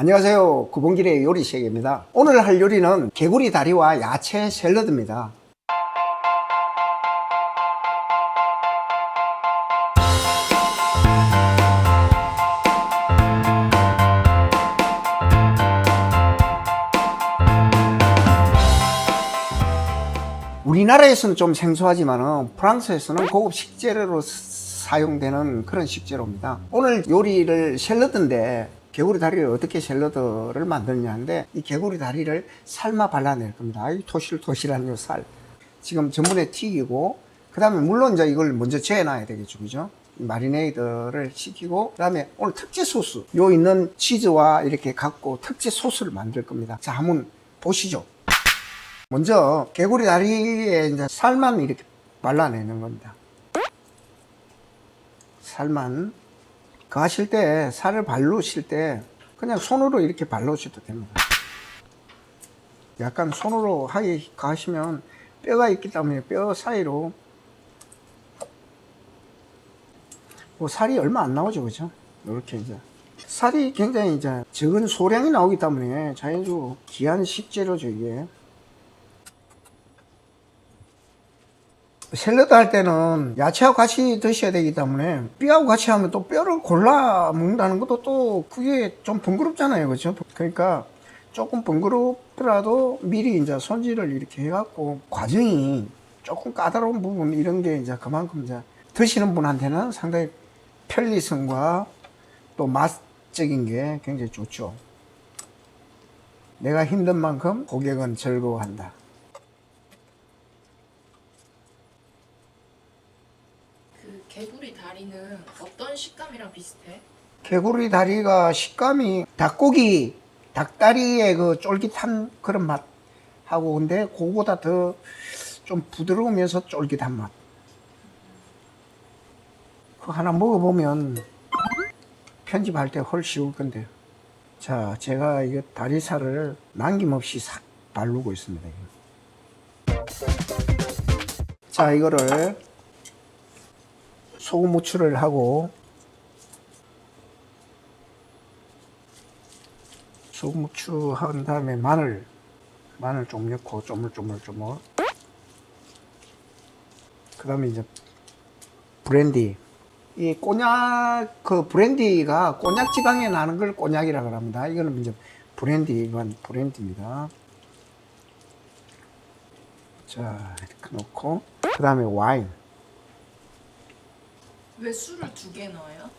안녕하세요. 구봉길의 요리 시작입니다. 오늘 할 요리는 개구리 다리와 야채 샐러드입니다. 우리나라에서는 좀 생소하지만 프랑스에서는 고급 식재료로 사용되는 그런 식재료입니다. 오늘 요리를 샐러드인데 개구리 다리를 어떻게 샐러드를 만드느냐인데 이 개구리 다리를 삶아 발라낼 겁니다. 아이 토실토실한 요 살. 지금 전분에 튀기고 그 다음에 물론 이제 이걸 먼저 재놔야 되겠죠. 그죠? 이 마리네이드를 시키고 그 다음에 오늘 특제 소스 요 있는 치즈와 이렇게 갖고 특제 소스를 만들 겁니다. 자 한번 보시죠. 먼저 개구리 다리에 이제 살만 이렇게 발라내는 겁니다. 살만 그 하실 때 살을 바르실 때 그냥 손으로 이렇게 바르셔도 됩니다. 약간 손으로 하기 하시면 뼈가 있기 때문에 뼈 사이로 뭐 살이 얼마 안 나오죠, 그죠? 이렇게 이제 살이 굉장히 이제 적은 소량이 나오기 때문에 자연적으로 귀한 식재료죠 이게. 샐러드 할 때는 야채하고 같이 드셔야 되기 때문에 뼈하고 같이 하면 또 뼈를 골라 먹는다는 것도 또 그게 좀 번거롭잖아요. 그렇죠? 그러니까 조금 번거롭더라도 미리 이제 손질을 이렇게 해갖고 과정이 조금 까다로운 부분 이런 게 이제 그만큼 이제 드시는 분한테는 상당히 편리성과 또 맛적인 게 굉장히 좋죠. 내가 힘든 만큼 고객은 즐거워한다. 그 개구리 다리는 어떤 식감이랑 비슷해? 개구리 다리가 식감이 닭고기, 닭다리의 그 쫄깃한 그런 맛하고 근데 그거보다 더 좀 부드러우면서 쫄깃한 맛. 그 하나 먹어보면 편집할 때 훨씬 쉬울 건데요. 자, 제가 이거 다리살을 남김없이 싹 바르고 있습니다. 자, 이거를 소금 무추를 하고 소금 무추 한 다음에 마늘 마늘 좀 넣고 쪼물쪼물쪼물. 그 다음에 이제 브랜디. 이 꼬냑 그 브랜디가 꼬냑 지방에 나는 걸 꼬냑이라 그럽니다. 이거는 이제 브랜디 이건 브랜디입니다. 자 이렇게 넣고 그 다음에 와인 왜 술을 두 개 넣어요?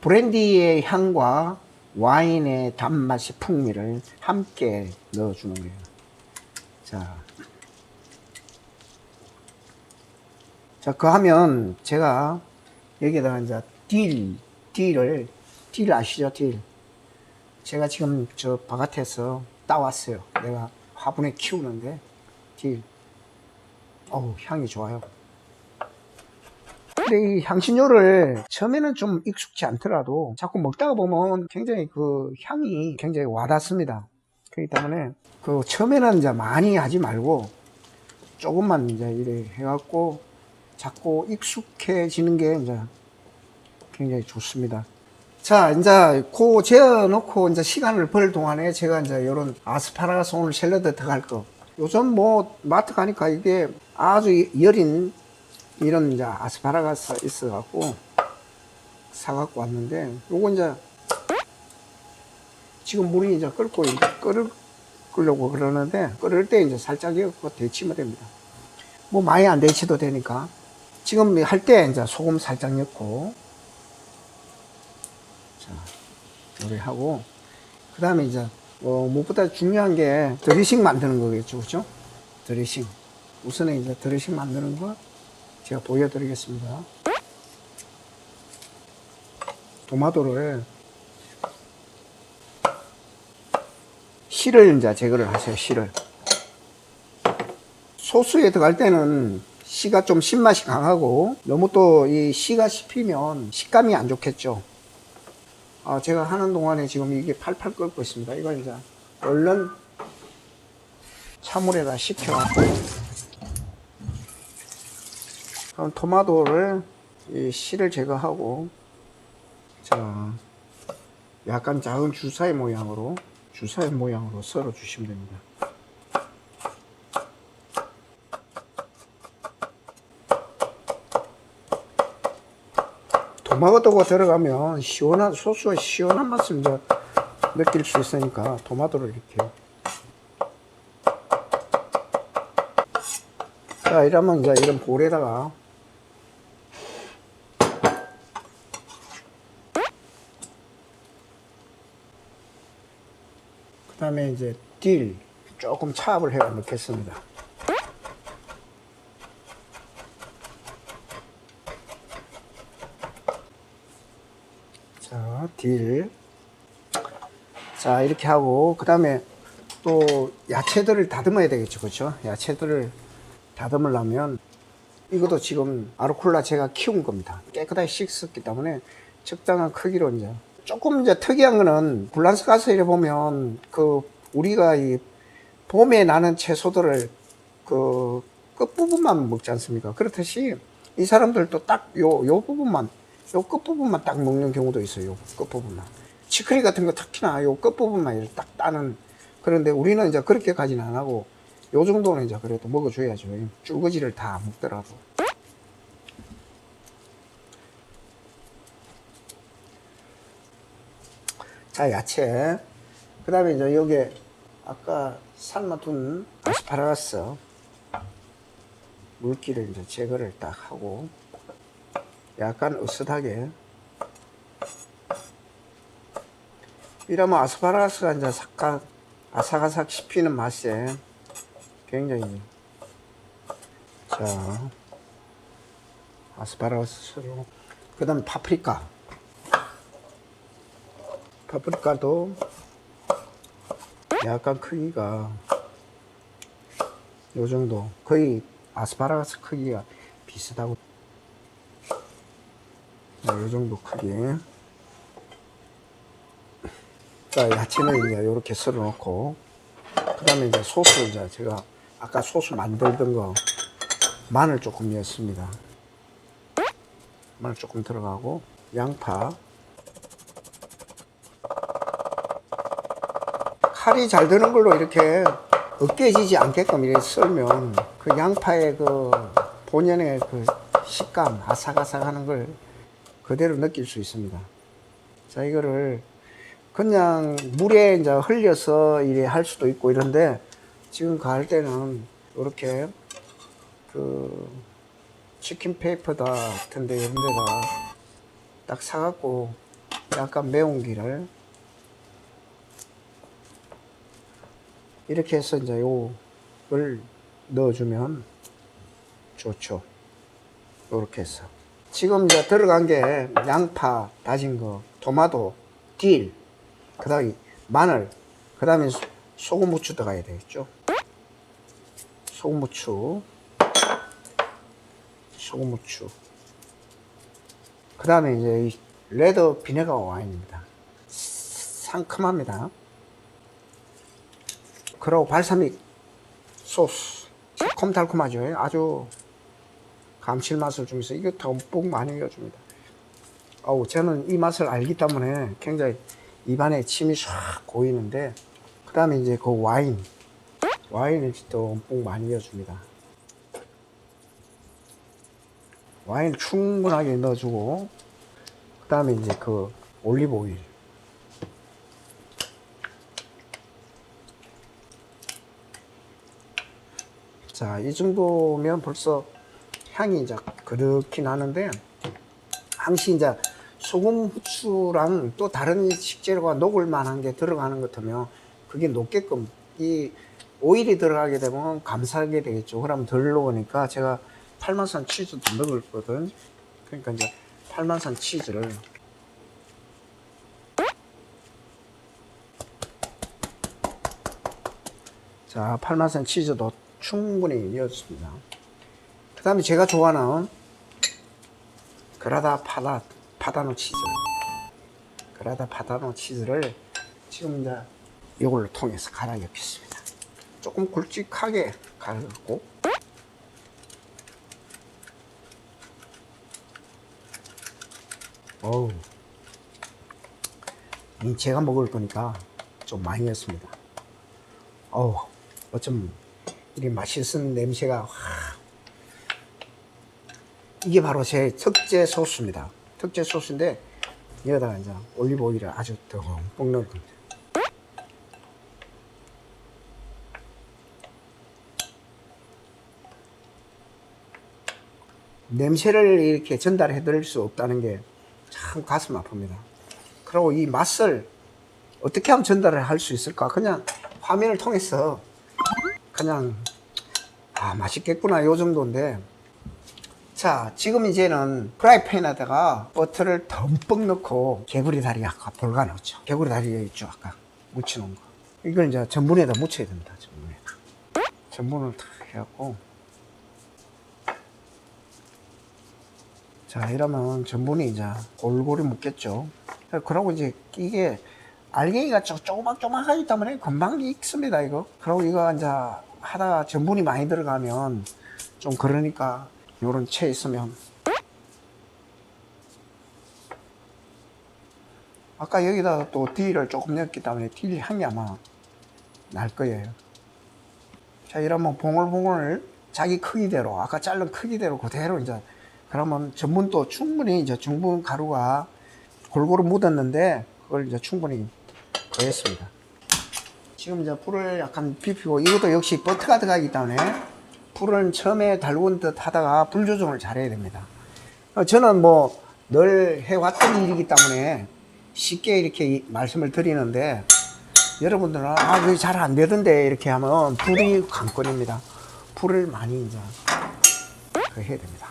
브랜디의 향과 와인의 단맛의 풍미를 함께 넣어주는 거예요. 자, 자, 그 하면 제가 여기다가 이제 딜, 딜을, 딜 아시죠? 딜. 제가 지금 저 바깥에서 따왔어요. 내가 화분에 키우는데, 딜. 어우, 향이 좋아요. 근데 이 향신료를 처음에는 좀 익숙치 않더라도 자꾸 먹다가 보면 굉장히 그 향이 굉장히 와닿습니다. 그렇기 때문에 그 처음에는 이제 많이 하지 말고 조금만 이제 이래 해갖고 자꾸 익숙해지는 게 이제 굉장히 좋습니다. 자, 이제 고 재어놓고 이제 시간을 벌 동안에 제가 이제 이런 아스파라거스 오늘 샐러드 들어갈 거. 요즘 뭐 마트 가니까 이게 아주 여린 이런 이제 아스파라거스 있어갖고 사갖고 왔는데 요거 이제 지금 물이 이제 끓고 이제 끓을 끓려고 그러는데 끓을 때 이제 살짝 이거 데치면 됩니다. 뭐 많이 안 데쳐도 되니까 지금 할 때 이제 소금 살짝 넣고 자 요리 하고 그 다음에 이제 어, 무엇보다 중요한 게 드레싱 만드는 거겠죠, 그죠? 드레싱 우선에 이제 드레싱 만드는 거 제가 보여드리겠습니다. 토마토를 씨를 이제 제거를 하세요. 씨를 소스에 들어갈 때는 씨가 좀 신맛이 강하고 너무 또 이 씨가 씹히면 식감이 안 좋겠죠. 아, 제가 하는 동안에 지금 이게 팔팔 끓고 있습니다. 이걸 이제 얼른 찬물에다 식혀갖고 그럼 토마토를 이 씨를 제거하고 자 약간 작은 주사위 모양으로 주사위 모양으로 썰어 주시면 됩니다. 토마토가 들어가면 시원한 소스와 시원한 맛을 이제 느낄 수 있으니까 토마토를 이렇게 자 이러면 이제 이런 볼에다가 다음에 이제 딜 조금 차압을 해 넣겠습니다. 자, 딜. 자, 이렇게 하고, 그 다음에 또 야채들을 다듬어야 되겠죠. 그렇죠? 야채들을 다듬으려면 이것도 지금 아르콜라 제가 키운 겁니다. 깨끗하게 씻었기 때문에 적당한 크기로 이제 조금 이제 특이한 거는 굴란스 가스에 보면 그 우리가 이 봄에 나는 채소들을 그 끝부분만 먹지 않습니까? 그렇듯이 이 사람들도 딱 요, 요 부분만, 요 끝부분만 딱 먹는 경우도 있어요. 요 끝부분만. 치크리 같은 거 특히나 요 끝부분만 딱 따는. 그런데 우리는 이제 그렇게 가지는 안 하고 요 정도는 이제 그래도 먹어줘야죠. 줄거지를 다 먹더라도. 자, 야채. 그 다음에 이제 여기에 아까 삶아둔 아스파라거스 물기를 이제 제거를 딱 하고 약간 으쓱하게. 이러면 아스파라거스가 이제 삭각 아삭아삭 씹히는 맛에 굉장히 자 아스파라거스로. 그 다음 파프리카 파프리카도 약간 크기가 요 정도. 거의 아스파라거스 크기가 비슷하고 자, 요 정도 크기. 자 야채는 이제 이렇게 썰어 놓고 그 다음에 이제 소스 이제 제가 아까 소스 만들던 거 마늘 조금 넣었습니다. 마늘 조금 들어가고 양파 칼이 잘 드는 걸로 이렇게 으깨지지 않게끔 이렇게 썰면 그 양파의 그 본연의 그 식감, 아삭아삭 하는 걸 그대로 느낄 수 있습니다. 자, 이거를 그냥 물에 이제 흘려서 이래 할 수도 있고 이런데 지금 갈 때는 이렇게 그 치킨 페이퍼다 같은데 이런 데다가 딱 사갖고 약간 매운 기를 이렇게 해서 이제 요걸 넣어주면 좋죠. 요렇게 해서. 지금 이제 들어간 게 양파 다진 거, 토마토, 딜, 그 다음에 마늘, 그 다음에 소금 후추 들어가야 되겠죠. 소금 후추, 소금 후추. 그 다음에 이제 이 레드 비네가 와인입니다. 상큼합니다. 그리고 발사믹 소스. 새콤달콤하죠. 아주 감칠맛을 주면서 이거 듬뿍 많이 넣어줍니다. 어우 저는 이 맛을 알기 때문에 굉장히 입안에 침이 샥 고이는데 그 다음에 이제 그 와인. 와인을 듬뿍 많이 넣어줍니다. 와인 충분하게 넣어주고 그 다음에 이제 그 올리브 오일 자, 이 정도면 벌써 향이 이제 그렇게 나는데, 항시 이제 소금 후추랑 또 다른 식재료가 녹을 만한 게 들어가는 것 같으면, 그게 녹게끔, 이 오일이 들어가게 되면 감싸게 되겠죠. 그러면 덜 녹으니까 제가 팔만산 치즈도 넣을 거든. 그러니까 이제 팔만산 치즈를 자, 팔만산 치즈도 충분히 넣었습니다. 그 다음에 제가 좋아하는 그라다 파다, 파다노 치즈. 그라다 파다노 치즈를 지금 이제 이걸로 통해서 갈아 넣겠습니다. 조금 굵직하게 갈고 어우 이 제가 먹을 거니까 좀 많이 했습니다. 어우, 어쩜 이 맛있는 냄새가 확. 이게 바로 제 특제 소스입니다. 특제 소스인데 여기다가 이제 올리브 오일을 아주 듬뿍 넣을 겁니다. 냄새를 이렇게 전달해 드릴 수 없다는 게 참 가슴 아픕니다. 그리고 이 맛을 어떻게 하면 전달을 할 수 있을까? 그냥 화면을 통해서 그냥 아 맛있겠구나 요 정도인데. 자 지금 이제는 프라이팬에다가 버터를 듬뿍 넣고 개구리 다리 아까 볼가 넣었죠. 개구리 다리 있죠 아까. 묻혀놓은 거. 이걸 이제 전분에다 묻혀야 됩니다 전분에다. 전분을 탁 해갖고. 자 이러면 전분이 이제 골고루 묻겠죠. 그러고 이제 이게 알갱이가 조- 조그맣조그맣하기 때문에 금방 익습니다 이거. 그리고 이거 이제 하다가 전분이 많이 들어가면 좀 그러니까 요런 채 있으면. 아까 여기다 또 딜을 조금 넣었기 때문에 딜 향이 아마 날 거예요. 자 이러면 봉글봉글 자기 크기대로 아까 자른 크기대로 그대로 이제 그러면 전분도 충분히 이제 중분 가루가 골고루 묻었는데 그걸 이제 충분히 더했습니다. 지금 이제 불을 약간 비피고 이것도 역시 버터가 들어가기 때문에 불은 처음에 달군 듯 하다가 불 조정을 잘해야 됩니다. 어, 저는 뭐 늘 해왔던 일이기 때문에 쉽게 이렇게 이- 말씀을 드리는데 여러분들은 아, 그게 잘 안 되던데 이렇게 하면 불이 관건입니다. 불을 많이 이제 그 해야 됩니다.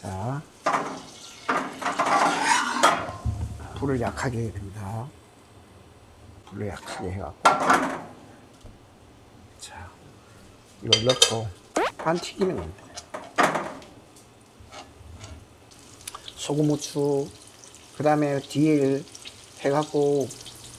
자, 불을 약하게 해야 됩니다. 불을 약하게 해갖고, 자, 이걸 넣고 반 튀기는 겁니다. 소금, 후추, 그 다음에 딜 해갖고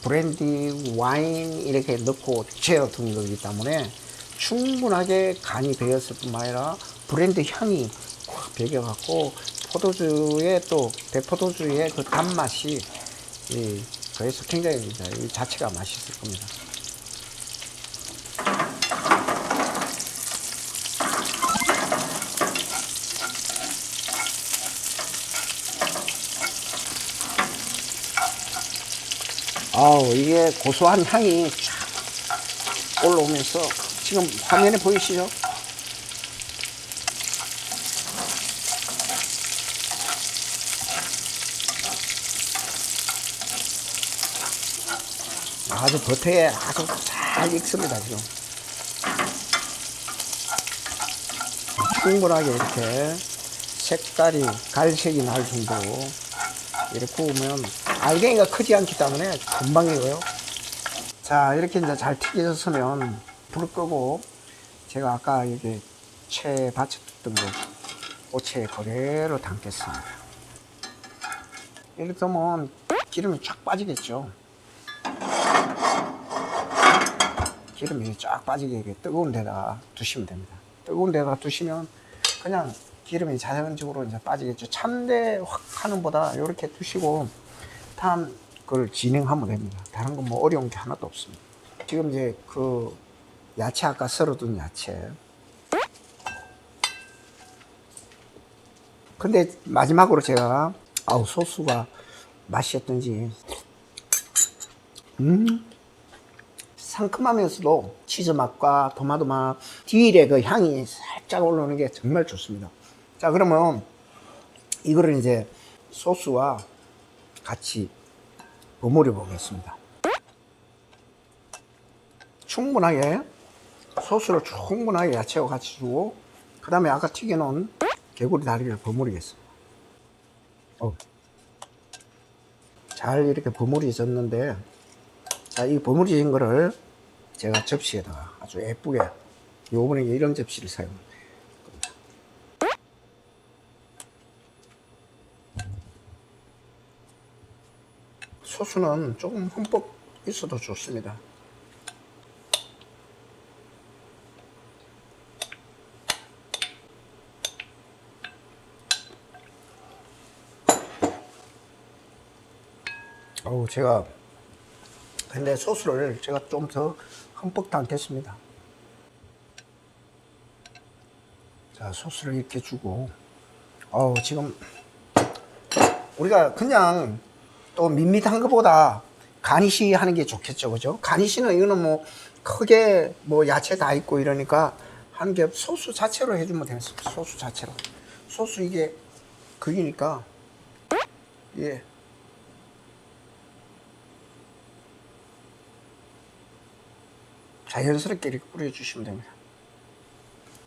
브랜디, 와인 이렇게 넣고 재워둔 거기 때문에 충분하게 간이 배었을 뿐만 아니라 브랜드 향이 확 배겨갖고 포도주의 또 대포도주의 그 단맛이 이 그래서 굉장히 이 자체가 맛있을 겁니다. 아우 이게 고소한 향이 쫙 올라오면서 지금 화면에 보이시죠? 아주 버터에 아주 잘 익습니다 지금. 충분하게 이렇게 색깔이 갈색이 날 정도로 이렇게 구우면 알갱이가 크지 않기 때문에 금방 익어요. 자 이렇게 이제 잘 튀겨졌으면 불을 끄고 제가 아까 이렇게 채 받쳤던 거 오채 그대로 담겠습니다. 이렇게 하면 기름이 쫙 빠지겠죠 기름이 쫙 빠지게 뜨거운 데다 두시면 됩니다. 뜨거운 데다 두시면 그냥 기름이 자연적으로 이제 빠지겠죠. 찬데 확 하는 보다 이렇게 두시고 다음 그걸 진행하면 됩니다. 다른 건 뭐 어려운 게 하나도 없습니다. 지금 이제 그 야채 아까 썰어둔 야채. 근데 마지막으로 제가 아우 소스가 맛이 어떤지 음 상큼하면서도 치즈 맛과 토마토 맛, 딜의 그 향이 살짝 올라오는 게 정말 좋습니다. 자, 그러면 이거를 이제 소스와 같이 버무려 보겠습니다. 충분하게 소스를 충분하게 야채와 같이 주고 그 다음에 아까 튀겨놓은 개구리 다리를 버무리겠습니다. 어. 잘 이렇게 버무려졌는데 자, 이 버무려진 거를 제가 접시에다가 아주 예쁘게 요번에 이런 접시를 사용합니다. 소스는 조금 흠뻑 있어도 좋습니다. 어우, 제가 근데 소스를 제가 좀 더 흠뻑 담겠습니다. 자, 소스를 이렇게 주고, 어우, 지금 우리가 그냥 또 밋밋한 것보다 가니시 하는 게 좋겠죠, 그죠? 가니시는 이거는 뭐 크게 뭐 야채 다 있고 이러니까 하는 게 소스 자체로 해주면 되겠습니다. 소스 자체로. 소스 이게 그기니까 예. 자연스럽게 이렇게 뿌려주시면 됩니다.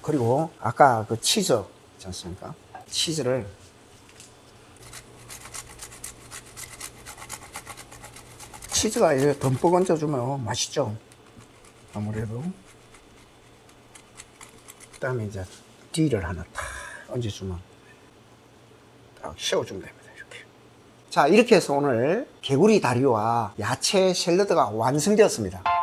그리고 아까 그 치즈 있지 않습니까? 치즈를 치즈가 이렇게 듬뿍 얹어주면 맛있죠. 아무래도. 그 다음에 이제 딜을 하나 탁 얹어주면 딱 씌워주면 됩니다. 이렇게. 자 이렇게 해서 오늘 개구리 다리와 야채 샐러드가 완성되었습니다.